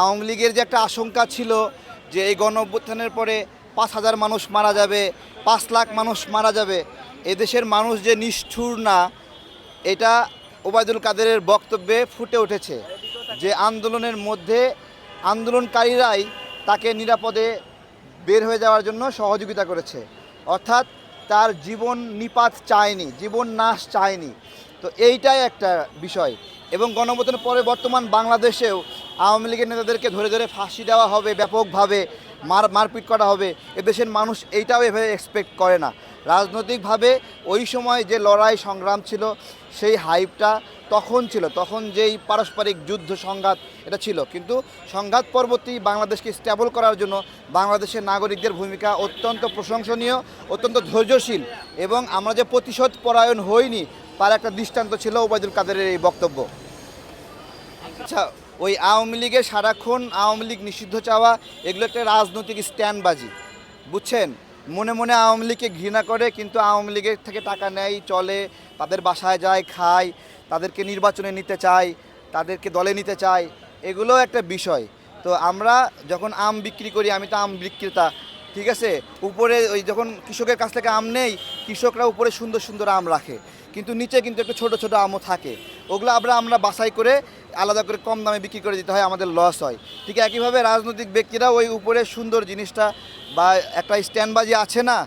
আওয়ামী লীগের যে একটা আশঙ্কা ছিল যে এই গণ অভ্যুত্থানের পরে পাঁচ হাজার মানুষ মারা যাবে, পাঁচ লাখ মানুষ মারা যাবে, এদেশের মানুষ যে নিষ্ঠুর না, এটা ওবায়দুল কাদেরের বক্তব্যে ফুটে উঠেছে যে আন্দোলনের মধ্যে আন্দোলনকারীরাই তাকে নিরাপদে বের হয়ে যাওয়ার জন্য সহযোগিতা করেছে। অর্থাৎ তার জীবন নিপাত চায়নি, জীবন নাশ চায়নি। তো এইটাই একটা বিষয়। এবং গণভোটের পরে বর্তমান বাংলাদেশেও আওয়ামী লীগের নেতাদেরকে ধরে ধরে ফাঁসি দেওয়া হবে, ব্যাপকভাবে মার, মারপিট করা হবে। এদেশের মানুষ এইটাও এভাবে এক্সপেক্ট করে না। রাজনৈতিকভাবে ওই সময় যে লড়াই সংগ্রাম ছিল, সেই হাইপটা তখন ছিল। তখন যেই পারস্পরিক যুদ্ধ সংঘাত, এটা ছিল। কিন্তু সংঘাত পরবর্তী বাংলাদেশকে স্টেবল করার জন্য বাংলাদেশের নাগরিকদের ভূমিকা অত্যন্ত প্রশংসনীয়, অত্যন্ত ধৈর্যশীল। এবং আমরা যে প্রতিশোধ পরায়ণ হইনি তার একটা দৃষ্টান্ত ছিল ওবায়দুল কাদেরের এই বক্তব্য। আচ্ছা ওই আওয়ামী লীগের সারাক্ষণ আওয়ামী লীগ নিষিদ্ধ চাওয়া, এগুলো একটা রাজনৈতিক স্ট্যান্ডবাজি। বুঝছেন? মনে মনে আওয়ামী লীগকে ঘৃণা করে, কিন্তু আওয়ামী লীগের থেকে টাকা নেয়, চলে, তাদের বাসায় যায়, খায়, তাদেরকে নির্বাচনে নিতে চায়, তাদেরকে দলে নিতে চায়, এগুলো একটা বিষয়। তো আমরা যখন আম বিক্রি করি, আমি তো আম বিক্রেতা, ঠিক আছে? উপরে ওই যখন কৃষকের কাছ থেকে আম নেই, কৃষকরা উপরে সুন্দর সুন্দর আম রাখে। কিন্তু নিচে কিন্তু একটু ছোটো ছোটো আমও থাকে। ওগুলো আমরা আমরা বাছাই করে আলাদা করে কম দামে বিক্রি করে দিতে হয়, আমাদের লস হয়। ঠিক একইভাবে রাজনৈতিক ব্যক্তিরা ওই উপরে সুন্দর জিনিসটা বা একটা স্ট্যান্ডবাজি আছে না,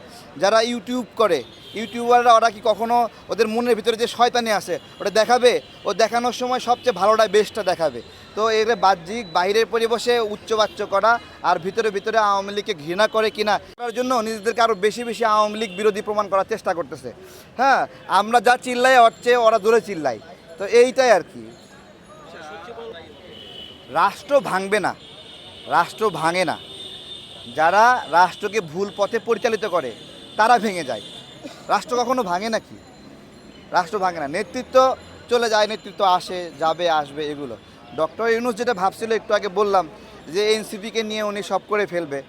যারা ইউটিউব করে ইউটিউবাররা ওরা কি কখনো ওদের মনের ভিতরে যে শয়তানি আছে, ওটা দেখাবে? ও দেখানোর সময় সবচেয়ে ভালোটা বেস্টটা দেখাবে। তো এগুলো বাহ্যিক বাইরের পরিবেশে উচ্চবাচ্য করা আর ভিতরে ভিতরে আওয়ামী লীগকে ঘৃণা করে কিনা তার জন্য নিজেদেরকে আরও বেশি বেশি আওয়ামী লীগ বিরোধী প্রমাণ করার চেষ্টা করতেছে। হ্যাঁ আমরা যা চিল্লাই ওর চেয়ে ওরা দূরে চিল্লাই। তো এইটাই আর কি। রাষ্ট্র ভাঙবে না, রাষ্ট্র ভাঙে না। যারা রাষ্ট্রকে ভুল পথে পরিচালিত করে, তারা ভেঙে যায়। রাষ্ট্র কখনো ভাঙে নাকি? রাষ্ট্র ভাঙে না। নেতৃত্ব চলে যায়, নেতৃত্ব আসে, যাবে, আসবে, এগুলো। ডক্টর ইউনুস যেটা ভাবছিল, একটু আগে বললাম যে এনসিপিকে নিয়ে উনি সব করে ফেলবে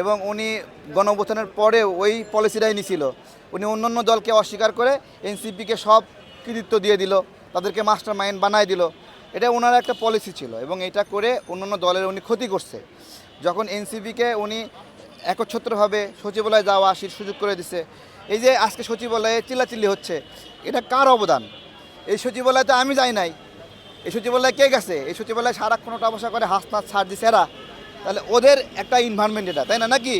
এবং উনি গণঅভ্যুত্থানের পরেও ওই পলিসিটাই নিছিল। উনি অন্যান্য দলকে অস্বীকার করে এনসিপিকে সব কৃতিত্ব দিয়ে দিল, তাদেরকে মাস্টার মাইন্ড বানায় দিল। এটা ওনার একটা পলিসি ছিল এবং এটা করে অন্যান্য দলের উনি ক্ষতি করছে। যখন এনসিপিকে উনি একচ্ছত্রভাবে সচিবালয়ে যাওয়া, আসার সুযোগ করে দিছে এই যে আজকে সচিবালয়ে চিল্লাচিল্লি হচ্ছে এটা কার অবদান? এই সচিবালয়ে তো আমি যাই নাই। এই সচিবালয়ে কে গেছে? এই সচিবালয়ে সারাক্ষণ ওটা বসা করে হাসনাথ ছাড় দিছে এরা। তাহলে ওদের একটা ইনভায়রনমেন্ট এটা তাই না নাকি?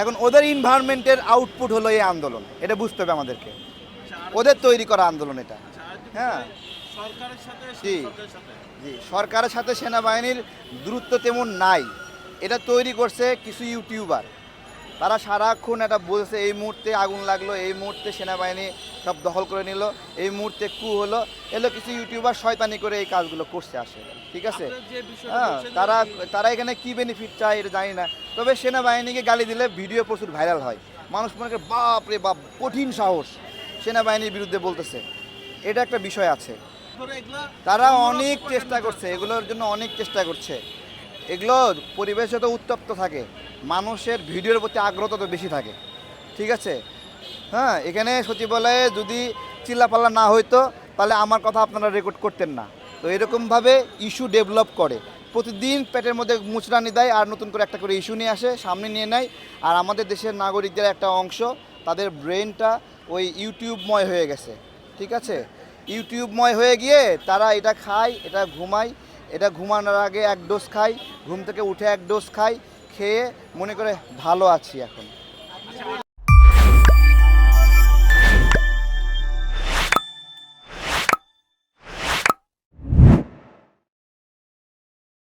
এখন ওদের ইনভায়রনমেন্টের আউটপুট হলো এই আন্দোলন এটা বুঝতে হবে আমাদেরকে। ওদের তৈরি করা আন্দোলন এটা। হ্যাঁ। জি। জি সরকারের সাথে সেনাবাহিনীর দূরত্ব তেমন নাই। এটা তৈরি করছে কিছু ইউটিউবার তারা সারাক্ষণ এটা বলছে এই মুহূর্তে আগুন লাগল এই মুহূর্তে সেনাবাহিনী সব দখল করে নিল এই মুহূর্তে কু হলো এলো কিছু ইউটিউবার শয়তানি করে এই কাজগুলো করছে আসলে ঠিক আছে? হ্যাঁ তারা তারা এখানে কি বেনিফিট চায় এটা জানি না তবে সেনাবাহিনীকে গালি দিলে ভিডিও প্রচুর ভাইরাল হয়। মানুষ মনে করে বাপ রে বাপ কঠিন সাহস। সেনাবাহিনীর বিরুদ্ধে বলতেছে। এটা একটা বিষয় আছে। তারা অনেক চেষ্টা করছে এগুলোর জন্য অনেক চেষ্টা করছে। এগুলো পরিবেশে তো উত্তপ্ত থাকে। মানুষের ভিডিওর প্রতি আগ্রহ তত বেশি থাকে। ঠিক আছে? হ্যাঁ এখানে সচিবালয়ে যদি চিল্লাপাল্লা না হইতো, তাহলে আমার কথা আপনারা রেকর্ড করতেন না। তো এরকমভাবে ইস্যু ডেভেলপ করে। প্রতিদিন পেটের মধ্যে মুচড়ানি দেয় আর নতুন করে একটা করে ইস্যু নিয়ে আসে, সামনে নিয়ে নেয়। আর আমাদের দেশের নাগরিকদের একটা অংশ, তাদের ব্রেনটা ওই ইউটিউবময় হয়ে গেছে। ঠিক আছে? ইউটিউবময় হয়ে গিয়ে তারা এটা খায়, এটা ঘুমায়। এটা ঘুমানোর আগে এক ডোজ খায়, ঘুম থেকে উঠে এক ডোজ খায়। খেয়ে মনে করে ভালো আছি এখন।